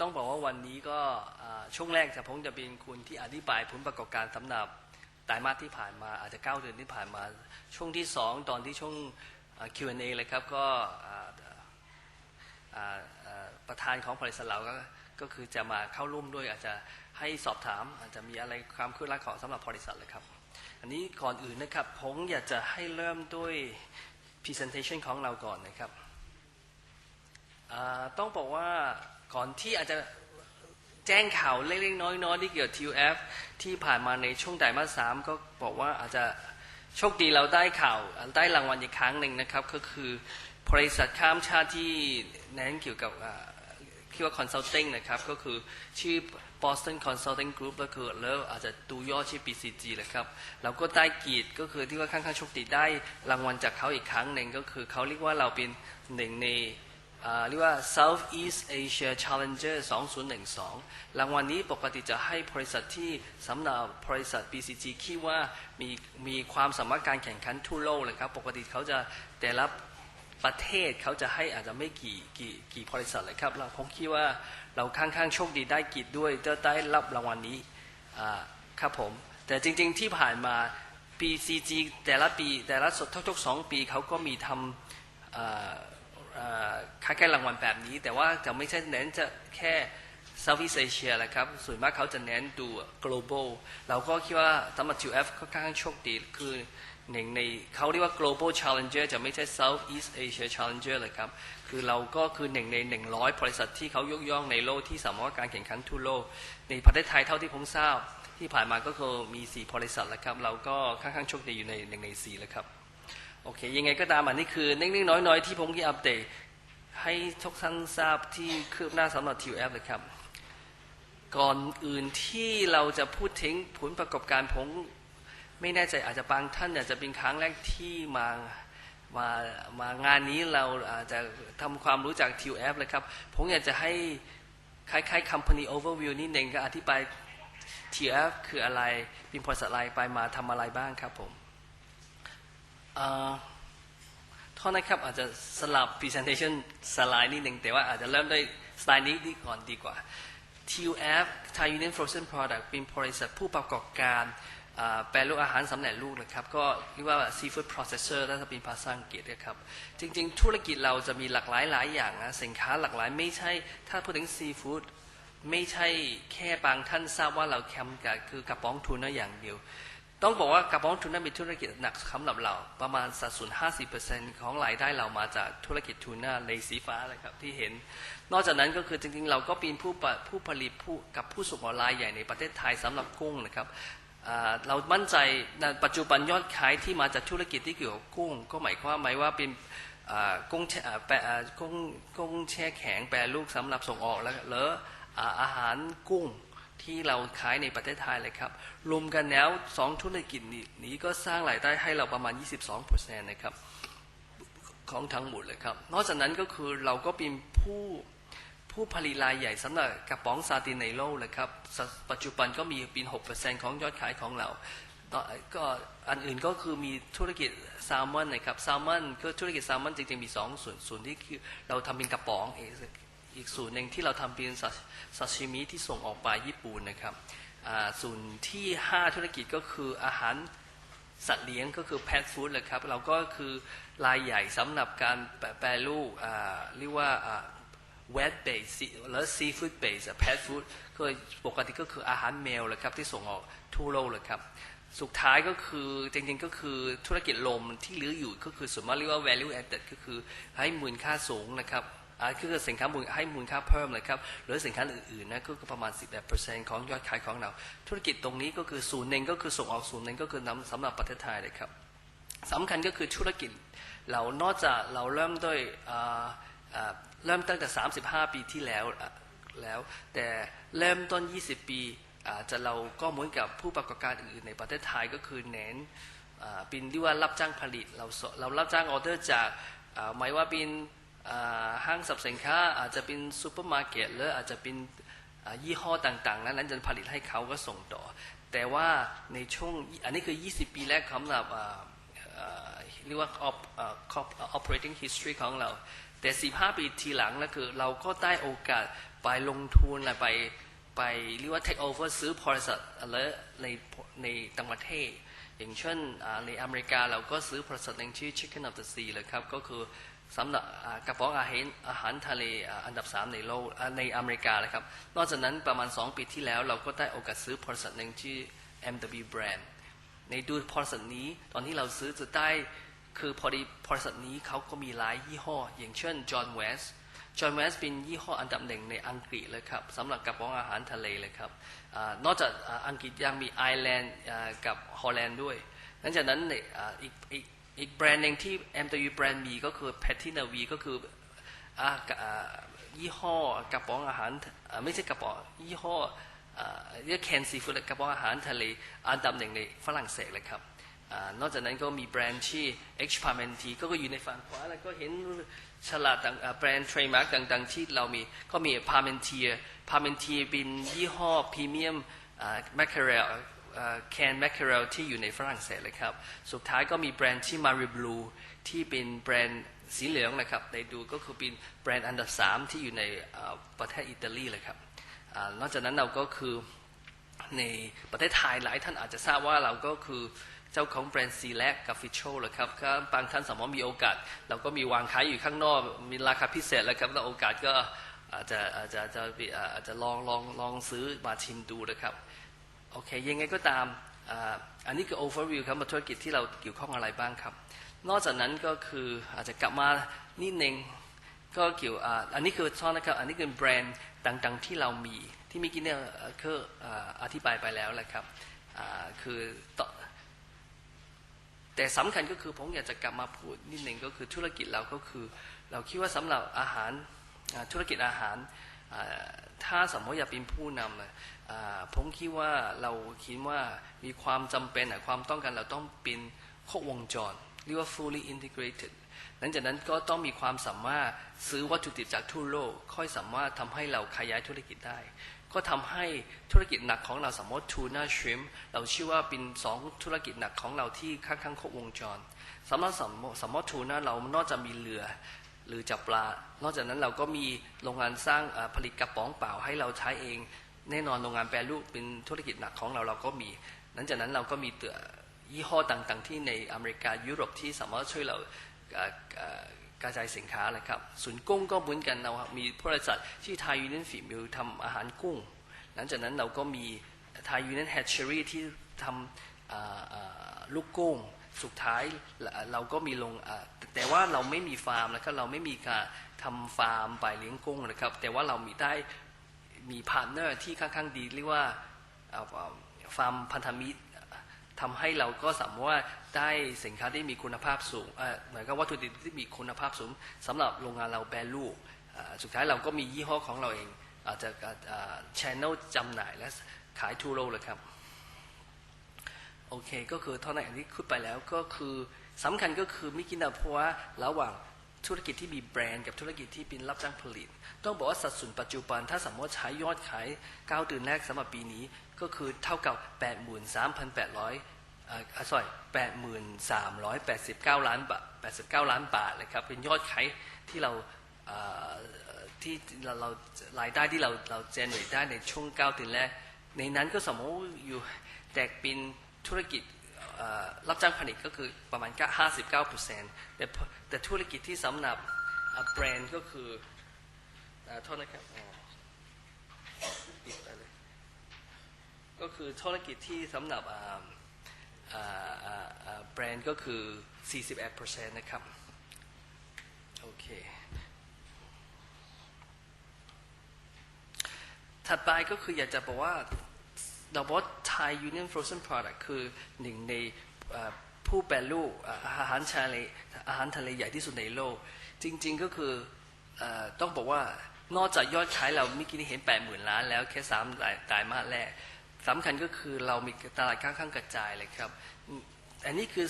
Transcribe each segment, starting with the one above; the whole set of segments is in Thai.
ต้องบอกว่าวันนี้ก็ช่วงแรกจะผมจะเป็นคุณที่อธิบายผลประกอบการสำหรับไตรมาสที่ผ่านมาอาจจะเก้าเดือนที่ผ่านมา ช่วงที่สองตอนที่ช่วง Q&A เลยครับก็ประธานของบริษัทเราก็ก็คือจะมาเข้าร่วมด้วยอาจจะให้สอบถาม อาจจะมีอะไรความคืบหน้าของสำหรับบริษัทเลยครับ อันนี้ก่อนอื่นนะครับผมอยากจะให้เริ่มด้วย Presentation ของเราก่อนนะครับต้องบอกว่า ก่อนที่อาจจะแจ้งข่าวเล็กๆน้อยๆที่เกี่ยวกับ TUF ที่ผ่านมาในช่วงไตรมาสสามก็บอกว่าอาจจะโชคดีเราได้ข่าวได้รางวัลอีกครั้งหนึ่งนะครับ ก็คือบริษัทข้ามชาติที่เน้นเกี่ยวกับที่ว่า consulting นะครับ ก็คือชื่อ Boston Consulting Group แล้วคือแล้วอาจจะดูย่อชื่อ BCG เลยครับเราก็ได้กียรติก็คือที่ว่าค่อนข้างโชคดีได้รางวัลจากเขาอีกครั้งหนึ่งก็คือเขาเรียกว่าเราเป็นหนึ่งใน เรียกว่า Southeast Asia Challenger 2012 รางวัลนี้ปกติจะให้บริษัทที่สำหรับบริษัท BCG คิดว่ามีมีความสามารถการแข่งขันทั่วโลกเลยครับ ปกติเขาจะแต่ละประเทศเขาจะให้อาจจะไม่กี่กี่กี่บริษัทเลยครับ เราผมคิดว่าเราค่อนข้างโชคดีได้กิจด้วยจะได้รับรางวัลนี้ครับผม แต่จริงๆที่ผ่านมา BCG แต่ละปีแต่ละทุกๆสองปีเขาก็มีทำ อ่าเอ่อค่าแค่รางวัลแบบนี้ แต่ว่าจะไม่ใช่เน้นจะแค่ Southeast Asia แหละครับ ส่วนมากเขาจะเน้นดู global เราก็คิดว่าสำหรับ 2F ค่อนข้างโชคดีคือหนึ่งในเขาเรียกว่า global challenger จะไม่ใช่ Southeast Asia challenger เลยครับ คือเราก็คือหนึ่งใน 100 บริษัทที่เขายกย่องในโลกที่สามารถการแข่งขันทั่วโลก ในประเทศไทยเท่าที่ผมทราบ ที่ผ่านมาก็คือมี 4 บริษัทแล้วครับ เราก็ค่อนข้างโชคดีอยู่ในหนึ่งใน4แล้วครับ โอเค ยังไงก็ตามอันนี้คือเล็กๆน้อยๆ ที่ผมจะอัปเดตให้ทุกท่านทราบที่คืบหน้าสำหรับ TUF เลยครับ ก่อนอื่นที่เราจะพูดถึงผลประกอบการผมไม่แน่ใจอาจจะบางท่านอาจจะเป็นครั้งแรกที่มามามางานนี้เราอาจจะทำความรู้จัก TUF เลยครับ ผมอยากจะให้คล้ายๆ company overview นิดนึงก็อธิบาย TUF คืออะไรเป็นบริษัทอะไรไปมาทำอะไรบ้างครับผม โทษนะครับอาจจะสลับ presentation สไลด์นิดหนึ่งแต่ว่าอาจจะเริ่มด้วยสไตล์นี้ดีก่อนดีกว่า TUF Thai Union Frozen Product เป็นบริษัทผู้ประกอบการแปรรูปอาหารสำเร็จรูปนะครับ ก็เรียกว่า seafood processor ถ้าเป็นภาษาอังกฤษนะครับ จริง ๆ ธุรกิจเราจะมีหลากหลายหลายอย่างนะ สินค้าหลากหลายไม่ใช่ ถ้าพูดถึง seafood ไม่ใช่แค่บางท่านทราบว่าเราแคมกับคือกระป๋องทูน่าอย่างเดียว ต้องบอกว่ากระป๋องทูน่าเป็นธุรกิจหนักสำหรับเรา ประมาณสัดส่วน 50%ของรายได้เรามาจากธุรกิจทูน่าในสีฟ้าเลยครับที่เห็น นอกจากนั้นก็คือจริงๆ เราก็เป็นผู้ผู้ผลิตผู้กับผู้ส่งออนไลน์ใหญ่ในประเทศไทยสำหรับกุ้งนะครับเรามั่นใจในปัจจุบันยอดขายที่มาจากธุรกิจที่เกี่ยวกับกุ้ง ก็หมายความหมายว่าเป็นกุ้งแช่แปรอ่ากุ้งกุ้งแช่แข็งแปรรูปสำหรับส่งออกแล้วหรืออาหารกุ้ง ที่เราขายในประเทศไทยเลยครับ รวมกันแล้วสองธุรกิจนี้ก็สร้างรายได้ให้เราประมาณ 22%นะครับของทั้งหมดเลยครับ นอกจากนั้นก็คือเราก็เป็นผู้ผู้ผลิตรายใหญ่สำหรับกระป๋องซาตินในโลกเลยครับ ปัจจุบันก็มีเป็น 6%ของยอดขายของเราก็อันอื่นก็คือมีธุรกิจแซลมอนนะครับแซลมอนก็ธุรกิจแซลมอนจริงๆมีสองส่วนส่วนที่คือเราทำเป็นกระป๋องเอง อีกส่วนหนึ่งที่เราทำเป็นซาชิมิที่ส่งออกไปญี่ปุ่นนะครับอ่าส่วนที่ห้าธุรกิจก็คืออาหารสัตว์เลี้ยงก็คือ pet food เลยครับ เราก็คือรายใหญ่สำหรับการแปรรูปเรียกว่าอ่า wet base หรือ seafood base อะ pet food ก็ปกติก็คืออาหารแมวเลยครับที่ส่งออกทั่วโลกเลยครับสุดท้ายก็คือจริงๆก็คือธุรกิจลมที่เหลืออยู่ก็คือส่วนมากเรียกว่า value added ก็คือให้มูลค่าสูงนะครับ อ่าคือสินค้ามูลให้มูลค่าเพิ่มเลยครับ หรือสินค้าอื่นๆนะก็ประมาณ 11%ของยอดขายของเรา ธุรกิจตรงนี้ก็คือศูนย์หนึ่งก็คือส่งออกศูนย์หนึ่งก็คือนำสำหรับประเทศไทยเลยครับสำคัญก็คือธุรกิจเรานอกจากเราเริ่มด้วยเริ่มตั้งแต่ 35 ปีที่แล้วแล้ว แต่เริ่มต้น 20 ปีอาจจะเราก็เหมือนกับผู้ประกอบการอื่นในประเทศไทยก็คือเน้นเป็นที่ว่ารับจ้างผลิตเราเรารับจ้างออเดอร์จากหมายว่าเป็น ห้างสรรพสินค้าอาจจะเป็นซูเปอร์มาร์เก็ตหรืออาจจะเป็นยี่ห้อต่างๆ นั้นนั้นจะผลิตให้เขาก็ส่งต่อ แต่ว่าในช่วงอันนี้คือ 20 ปีแรกสำหรับอ่าเอ่อเรียกว่า operating history ของเรา แต่ 15 ปีทีหลังแล้วคือเราก็ได้โอกาสไปลงทุนไปไปเรียกว่า take over ซื้อบริษัทอะไรในในต่างประเทศ อย่างเช่นในอเมริกาเราก็ซื้อบริษัทหนึ่งชื่อ Chicken of the Sea เลยครับ ก็คือ สำหรับกระป๋องอาหารอาหารทะเลอันดับ 3 ในโลกในอเมริกาเลยครับ นอกจากนั้นประมาณ 2 ปีที่แล้ว เราก็ได้โอกาสซื้อบริษัทหนึ่งชื่อ MW Brand ในดูบริษัทนี้ตอนที่เราซื้อจะได้คือพอดีบริษัทนี้เขาก็มีหลายยี่ห้อ อย่างเช่น John West John West เป็นยี่ห้ออันดับหนึ่งในอังกฤษเลยครับสำหรับกระป๋องอาหารทะเลเลยครับอนอกจากอังกฤษยังมีไอร์แลนด์กับฮอลแลนด์ด้วยหลังจากนั้นเนี่ยอีก อีกแบรนด์หนึ่งที่ MW Brand มีก็คือ p a t i n a V ก็คือยี่ห้อกระป๋องอาหารไม่ใช่กระป๋องยี่ห้อเรียกแคนซีฟู้ดกระป๋องอาหารทะเลอันดับหนึ่งในฝรั่งเศสเลยครับอนอกจากนั้นก็มีแบรนด์ที่ H p a r m e n t i ก็อยู่ในฝั่งขวาแล้วก็เห็นฉลากต่างแบรนด์เทรมาร์กต่างๆ ที่เรามีก็มี Parmentier Parmentier เป็นยี่ห้อพรีเมียมแมคเคเรล แคนแมคเคเรลที่อยู่ในฝรั่งเศสเลยครับ สุดท้ายก็มีแบรนด์ที่ Marie Blue ที่เป็นแบรนด์สีเหลืองนะครับในดูก็คือเป็นแบรนด์อันดับ3ที่อยู่ในประเทศอิตาลีเลยครับอนอกจากนั้นเราก็คือในประเทศไทยหลายท่านอาจจะทราบว่าเราก็คือเจ้าของแบรนด์ซีแลกกับฟิชโชเลยครับก็บางท่านสมมติมีโอกาส เราก็มีวางขายอยู่ข้างนอก มีราคาพิเศษแล้วครับแล้วโอกาสก็อาจจะอาจจะอาจจะอาจจะลองลองลองซื้อมาชิมดูนะครับ โอเคยังไงก็ตามอันนี้คือ overview ครับมาธุรกิจที่เราเกี่ยวข้องอะไรบ้างครับ นอกจากนั้นก็คืออาจจะกลับมานิดนึงก็เกี่ยวอ,อันนี้คือซ่อนนะครับ อันนี้คือแบรนด์ต่างๆที่เรามีที่เมื่อกี้เนี่ยเอ่อคืออธิบายไปแล้วแหละครับคือแต่สำคัญก็คือผมอยากจะกลับมาพูดนิดนึงก็คือธุรกิจเราก็คือ เราคิดว่าสำหรับอาหารธุรกิจอาหาร ถ้าสมมติอยากเป็นผู้นำผมคิดว่าเราคิดว่ามีความจำเป็นความต้องการเราต้องเป็นครบวงจรเรียกว่า fully integrated หลังจากนั้นก็ต้องมีความสามารถซื้อวัตถุดิบจากทั่วโลก ค่อยสามารถทำให้เราขยายธุรกิจได้ ก็ทำให้ธุรกิจหนักของเราสมมติทูน่าชริมเราเชื่อว่าเป็นสองธุรกิจหนักของเราที่ค่อนข้างครบวงจรสำหรับสมมติสมมติทูน่าเรานอกจากมีเรือ หรือจับปลา นอกจากนั้นเราก็มีโรงงานสร้างผลิตกระป๋องเปล่าให้เราใช้เอง แน่นอนโรงงานแปรรูปเป็นธุรกิจหนักของเราเราก็มีหลังจากนั้นเราก็มีเตือยี่ห้อต่างๆ ที่ในอเมริกายุโรปที่สามารถช่วยเรากระจายสินค้าเลยครับส่วนกุ้งก็เหมือนกันเรามีบริษัทที่ไทยยูเนียนฝีมือทำอาหารกุ้ง หลังจากนั้นเราก็มีไทยยูเนียนแฮชเชอรี่ที่ทำลูกกุ้ง สุดท้ายเราก็มีลงแต่ว่าเราไม่มีฟาร์มนะครับเราไม่มีการทำฟาร์มไปเลี้ยงกุ้งนะครับ แต่ว่าเรามีได้มีพาร์ทเนอร์ที่ค่อนข้างดีเรียกว่าฟาร์มพันธมิตรทำให้เราก็สามารถได้สินค้าที่มีคุณภาพสูงเหมือนกับวัตถุดิบที่มีคุณภาพสูงสำหรับโรงงานเราแปรรูปอ่าสุดท้ายเราก็มียี่ห้อของเราเองอาจจะชแนลจำหน่ายและขายทั่วโลกเลยครับ โอเค ก็คือเท่านั้นอันนี้คุดไปแล้วก็คือสำคัญก็คือไม่กินนะเพราะว่าระหว่างธุรกิจที่มีแบรนด์กับธุรกิจที่เป็นรับจ้างผลิต ต้องบอกว่าสัดส่วนปัจจุบันถ้าสมมติใช้ยอดขาย 9 เดือนแรกสำหรับปีนี้ก็คือเท่ากับ 83,800อ่อ sorry 83,389 ล้านบาท89 ล้านบาทเลยครับเป็นยอดขายที่เราที่เราเรารายได้ที่เราเราเจนเนตได้ในช่วง 9 เดือนแรก ในนั้นก็สมมติอยู่แตกเป็น ธุรกิจรับจ้างผลิตก็คือประมาณ 59%แต่พอแต่ธุรกิจที่สำหรับแบรนด์ก็คือเอ่อโทษนะครับอ๋อปิดไปเลยก็คือธุรกิจที่สำหรับอ่าอ่าอ่าอ่าแบรนด์ก็คือ 41%นะครับ โอเค ถัดไปก็คืออยากจะบอกว่าเราบอก ไทยยูเนียนฟรอเซน product คือหนึ่งในผู้แปรรูปอาหารทะเลอาหารทะเลใหญ่ที่สุดในโลก จริง ๆก็คืออต้องบอกว่านอกจากยอดขายเราเมื่อกี้นี้เห็น 8 0,000 ล้านแล้วแค่3ไตรมาแรกสำคัญก็คือเรามีตลาดค่อนข้างกระจายเลยครับ อันนี้คือ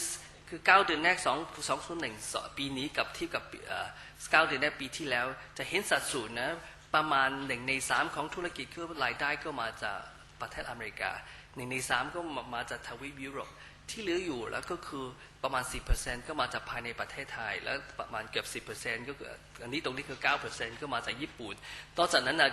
คือ 9 เดือนแรก2 2 0 1ปีนี้กับที่กับ9เดือนแรกปีที่แล้ว จะเห็นสัดส่วนนะประมาณหนึ่งในสามของธุรกิจคือรายได้ก็มาจากประเทศอเมริกา หนึ่งในสามก็มาจากทวีปยุโรปที่เหลืออยู่แล้วก็คือประมาณ 10%ก็มาจากภายในประเทศไทย แล้วประมาณเกือบ 10%ก็คืออันนี้ตรงนี้คือ 9%ก็มาจากญี่ปุ่นนอกจากนั้นนะก็